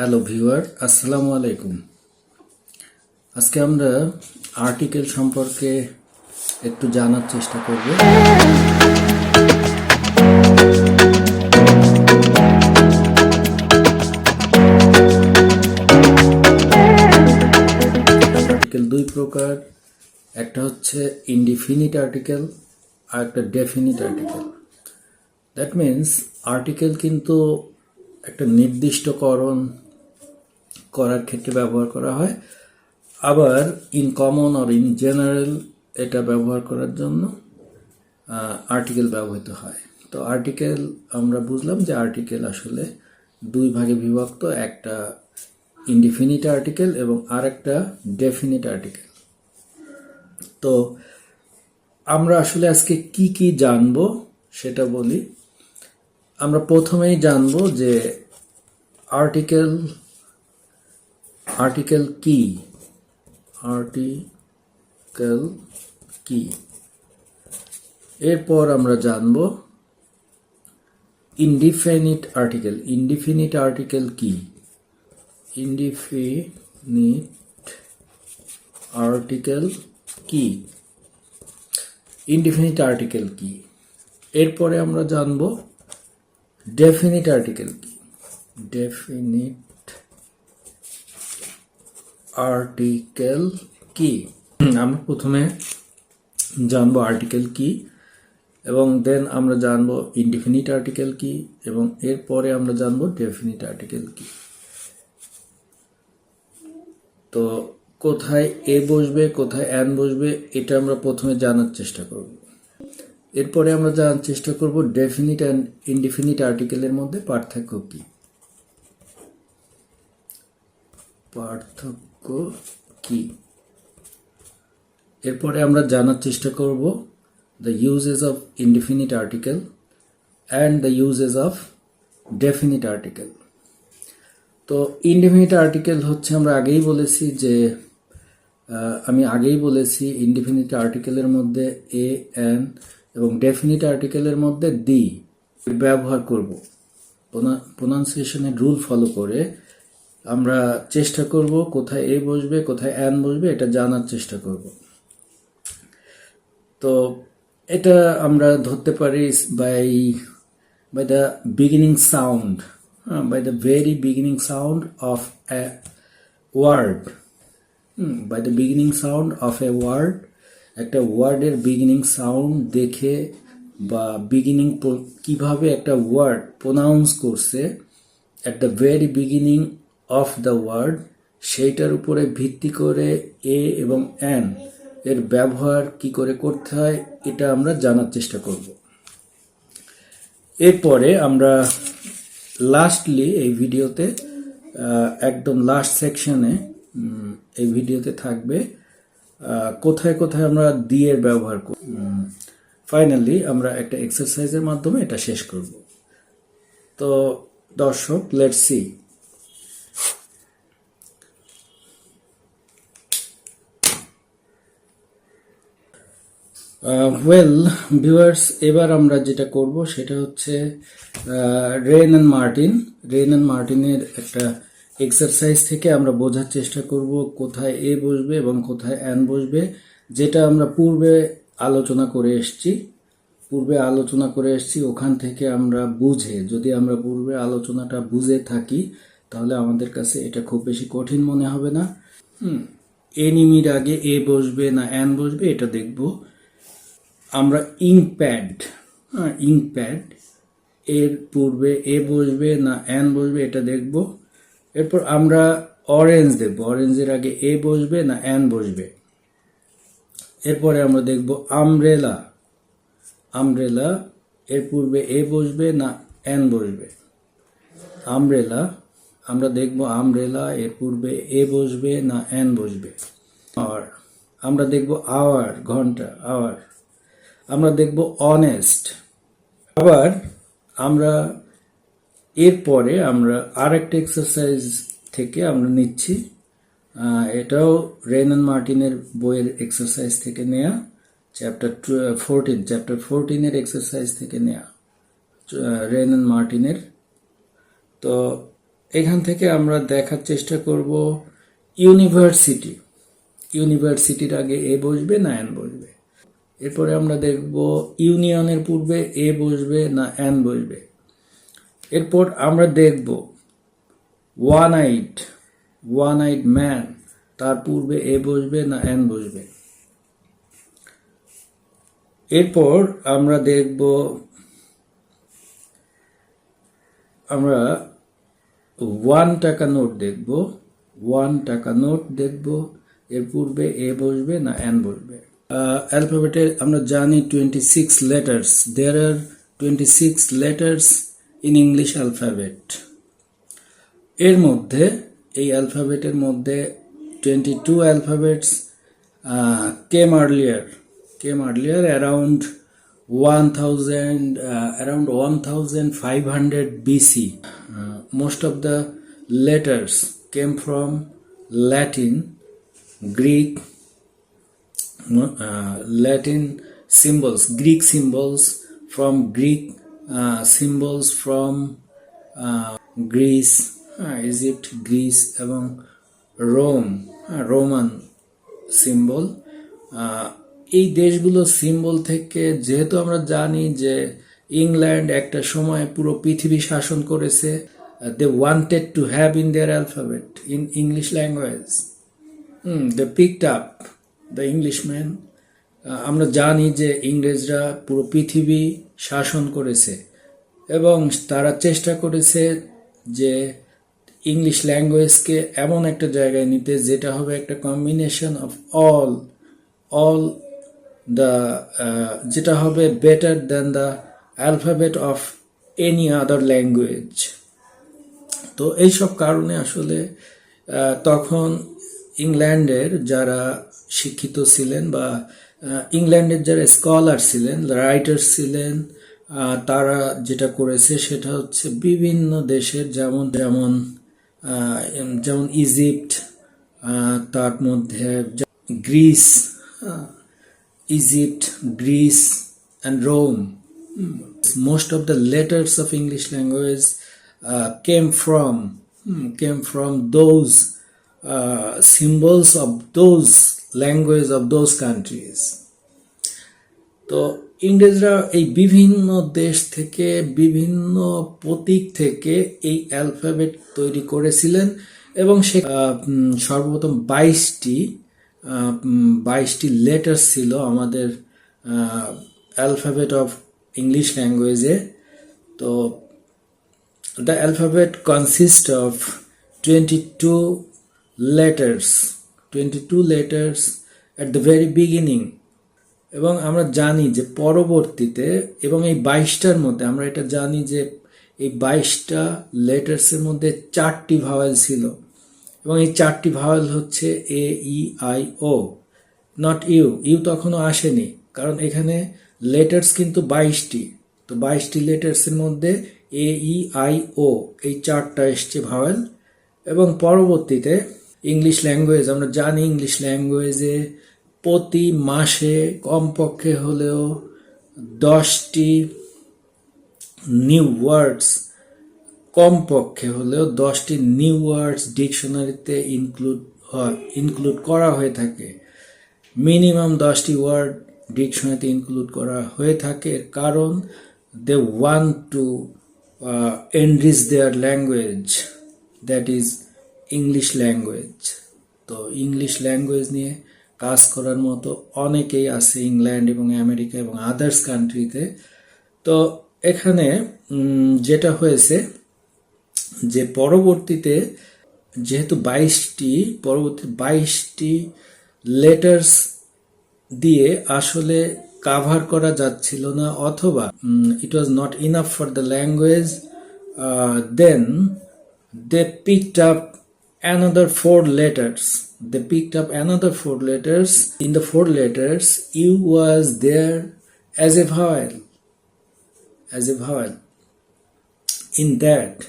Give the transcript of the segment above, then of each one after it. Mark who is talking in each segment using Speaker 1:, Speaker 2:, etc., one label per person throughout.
Speaker 1: Hello viewer, আসসালামু আলাইকুম। আজকে আমরা আর্টিকেল সম্পর্কে একটু জানার চেষ্টা করব। আর্টিকেল দুই প্রকার, একটা হচ্ছে ইনডিফিনিট আর্টিকেল আর একটা definite article that means article কিন্তু একটা নির্দিষ্টকরণ করার ক্ষেত্রে ব্যবহার করা হয়। আবার in common or in general এটা ব্যবহার করার জন্য আর্টিকেল ব্যবহৃত হয়। তো আর্টিকেল আমরা বুঝলাম যে আর্টিকেল আসলে দুই ভাগে বিভক্ত, একটা ইনডিফিনিট আর্টিকেল এবং আরেকটা ডেফিনিট আর্টিকেল তো আমরা আসলে আজকে কি কি জানব সেটা বলি। আমরা প্রথমেই জানব যে আর্টিকেল আর্টিকেল কি আর্টিকেল কি এরপর আমরা জানব ইনডিফিনিট আর্টিকেল ইনডিফিনিট আর্টিকেল কি ইনডিফিনিট আর্টিকেল কি ইনডিফিনিট আর্টিকেল কি এরপরে আমরা জানব ডেফিনিট আর্টিকেল কি ডেফিনিট আর্টিকেল কি? আমরা প্রথমে জানব আর্টিকেল কি, এবং দেন আমরা জানব ইনডিফিনিট আর্টিকেল কি, এবং এরপরে আমরা জানব ডেফিনিট আর্টিকেল কি। তো কোথায় এ বসবে, কোথায় অ্যান বসবে, এটা আমরা প্রথমে জানার চেষ্টা করব। এরপরে আমরা জানার চেষ্টা করব ডেফিনিট অ্যান্ড ইনডিফিনিট আর্টিকেলের মধ্যে পার্থক্য কি। পার্থক্য কি? এরপরে আমরা জানার চেষ্টা করব the uses of indefinite article and the uses of definite article তো ইনডিফিনিট আর্টিকেল হচ্ছে আমরা আগেই বলেছি যে আমি আগেই বলেছি ইনডিফিনিট আর্টিকেলের মধ্যে এ এন এবং ডেফিনিট আর্টিকেলের মধ্যে দি ব্যবহার করব। প্রোনাউন্সিয়েশনের রুল ফলো করে আমরা চেষ্টা করব কোথায় এ বসবে, কোথায় অ্যান বসবে, এটা জানার চেষ্টা করব। তো এটা আমরা ধরতে পারি by by the beginning sound by the very beginning sound of a word by the beginning sound of a word একটা ওয়ার্ডের বিগিনিং সাউন্ড দেখে বা বিগিনিং কীভাবে একটা ওয়ার্ড প্রোনাউন্স করছে at the very beginning of the word সেইটার উপরে ভিত্তি করে এ এবং অ্যান এর ব্যবহার কি করে করতে হয়, এটা আমরা জানার চেষ্টা করব। এরপরে আমরা লাস্টলি এই ভিডিওতে একদম লাস্ট সেকশনে এই ভিডিওতে থাকবে কোথায় কোথায় আমরা দিয়ের ব্যবহার করব ফাইনালি আমরা একটা এক্সারসাইজের মাধ্যমে এটা শেষ করব। তো দর্শক লেটস সি ওয়েল ভিউয়ার্স এবার আমরা যেটা করব সেটা হচ্ছে Wren and Martin Wren and মার্টিনের একটা এক্সারসাইজ থেকে আমরা বোঝার চেষ্টা করব কোথায় এ বসবে এবং কোথায় অ্যান বসবে, যেটা আমরা পূর্বে আলোচনা করে এসেছি। পূর্বে আলোচনা করে এসেছি, ওখান থেকে আমরা বুঝে, যদি আমরা পূর্বে আলোচনাটা বুঝে থাকি, তাহলে আমাদের কাছে এটা খুব বেশি কঠিন মনে হবে না। হুম, এনিমির আগে এ বসবে না অ্যান বসবে, এটা দেখব। আমরা ইঙ্ক প্যাড হ্যাঁ ইঙ্ক প্যাড এর পূর্বে এ বসবে না অ্যান বসবে, এটা দেখব। এরপর আমরা অরেঞ্জ দেখব। অরেঞ্জের আগে এ বসবে না অ্যান বসবে। এরপরে আমরা দেখব আমব্রেলা আমব্রেলা এর পূর্বে এ বসবে না অ্যান বসবে। আমব্রেলা আমরা দেখব আমব্রেলা এর পূর্বে এ বসবে না অ্যান বসবে। আর আমরা দেখব আওয়ার ঘণ্টা আওয়ার আমরা দেখব অনেস্ট আবার আমরা এরপরে আমরা আর একটা এক্সারসাইজ থেকে আমরা নিচ্ছি। এটাও রেন অ্যান্ড মার্টিনের বইয়ের এক্সারসাইজ থেকে নেয়া। চ্যাপ্টার ফোরটিন চ্যাপ্টার ফোরটিনের এক্সারসাইজ থেকে নেয়া। রেন অ্যান্ড মার্টিনের তো এখান থেকে আমরা দেখার চেষ্টা করব ইউনিভার্সিটি ইউনিভার্সিটির আগে এ বসবে না এন বসবে। এরপরে আমরা দেখব ইউনিয়নের পূর্বে এ বসবে না এন বসবে। এরপর আমরা দেখব one eyed one eyed man, তার পূর্বে এ বসবে না এন বসবে। এরপর আমরা দেখব, আমরা ওয়ান টাকা নোট দেখব, ওয়ান টাকা নোট দেখব, এর পূর্বে এ বসবে না এন বসবে। অ্যালফাবেটে আমরা জানি twenty six letters there are twenty six letters in English alphabet এর মধ্যে, এই অ্যালফাবেটের মধ্যে twenty two alphabets came earlier came earlier around one thousand around one thousand five hundred BC most of the letters came from Latin Greek Latin symbols, Greek symbols from Greek uh, symbols from uh, Greece, uh, Egypt, Greece এবং Rome Roman symbol এই দেশগুলো symbol থেকে যেহেতু আমরা জানি যে England একটা সময় পুরো পৃথিবী শাসন করেছে they wanted to have in their alphabet in English language they picked up the Englishman আমরা জানি যে ইংরেজরা পুরো পৃথিবী শাসন করেছে এবং তারা চেষ্টা করেছে যে ইংলিশ ল্যাঙ্গুয়েজকে এমন একটা জায়গায় নিতে যেটা হবে একটা combination of all all the যেটা হবে better than the alphabet of any other language তো এইসব কারণে আসলে তখন ইংল্যান্ডের যারা শিক্ষিত ছিলেন বা ইংল্যান্ডের যারা স্কলার ছিলেন রাইটার ছিলেন তারা যেটা করেছে সেটা হচ্ছে বিভিন্ন দেশের যেমন যেমন যেমন ইজিপ্ট তার মধ্যে Greece Egypt Greece and Rome most of the letters of English language came from came from those symbols of those language of those countries. তো ইংরেজরা এই বিভিন্ন দেশ থেকে, বিভিন্ন প্রতীক থেকে এই অ্যালফাবেট তৈরি করেছিলেন এবং সে সর্বপ্রথম বাইশটি বাইশটি লেটার ছিল আমাদের অ্যালফাবেট অফ ইংলিশ ল্যাঙ্গুয়েজে তো the alphabet consist of twenty two letters twenty two letters at the very beginning এবং আমরা জানি যে পরবর্তীতে এবং এই বাইশটার মধ্যে, আমরা এটা জানি যে এই বাইশটা লেটার্সের মধ্যে চারটি ভাওয়েল ছিল। এবং এই চারটি ভাওয়েল হচ্ছে A E I O not U U তখনও আসেনি, কারণ এখানে লেটার্স কিন্তু বাইশটি। তো বাইশটি লেটার্সের মধ্যে এ ই আই ও এই চারটা এসছে ভাওয়েল এবং পরবর্তীতে ইংলিশ ল্যাঙ্গুয়েজ আমরা জানি ইংলিশ ল্যাঙ্গুয়েজে প্রতি মাসে কমপক্ষে হলেও দশটি নিউ ওয়ার্ডস কমপক্ষে হলেও দশটি নিউ ওয়ার্ডস ডিকশনারিতে ইনক্লুড হয় ইনক্লুড করা হয়ে থাকে। মিনিমাম দশটি ওয়ার্ড ডিকশনারিতে ইনক্লুড করা হয়ে থাকে কারণ they want to enrich their language that is English language তো ইংলিশ ল্যাঙ্গুয়েজ নিয়ে কাজ করার মতো অনেকেই আছে ইংল্যান্ড এবং আমেরিকা এবং আদার্স কান্ট্রিতে তো। এখানে যেটা হয়েছে যে পরবর্তীতে যেহেতু বাইশটি, পরবর্তী বাইশটি লেটার্স দিয়ে আসলে কাভার করা যাচ্ছিল না অথবা it was not enough for the language then they picked up another four letters they picked up another four letters in the four letters u was there as a vowel as a vowel in that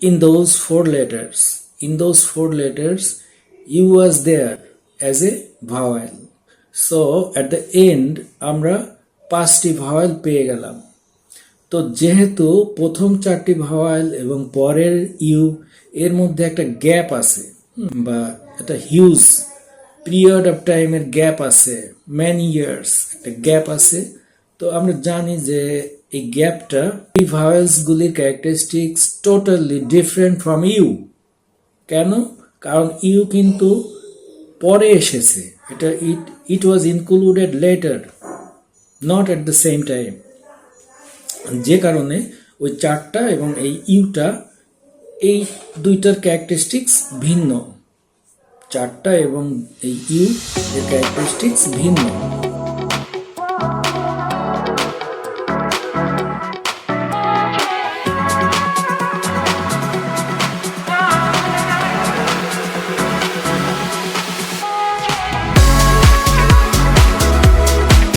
Speaker 1: in those four letters in those four letters u was there as a vowel so at the end আমরা পাঁচটি vowel পেয়ে গেলাম তো যেহেতু প্রথম চারটি ভাওয়াল এবং পরের ইউ এর মধ্যে একটা গ্যাপ আছে বা একটা হিউজ পিরিয়ড অফ টাইমের গ্যাপ আছে ম্যানি ইয়ার্স একটা গ্যাপ আছে। তো আমরা জানি যে এই গ্যাপটা এই ভাওয়েলসগুলির characteristics totally different from U কেন? কারণ ইউ কিন্তু পরে এসেছে। এটা it it was included letter not at the same time যে কারণে ওই চারটা এবং এই ইউটা এই দুইটার ক্যারেক্টারিস্টিক্স ভিন্ন। চারটা এবং এই ইউ এর ক্যারেক্টারিস্টিক্স ভিন্ন।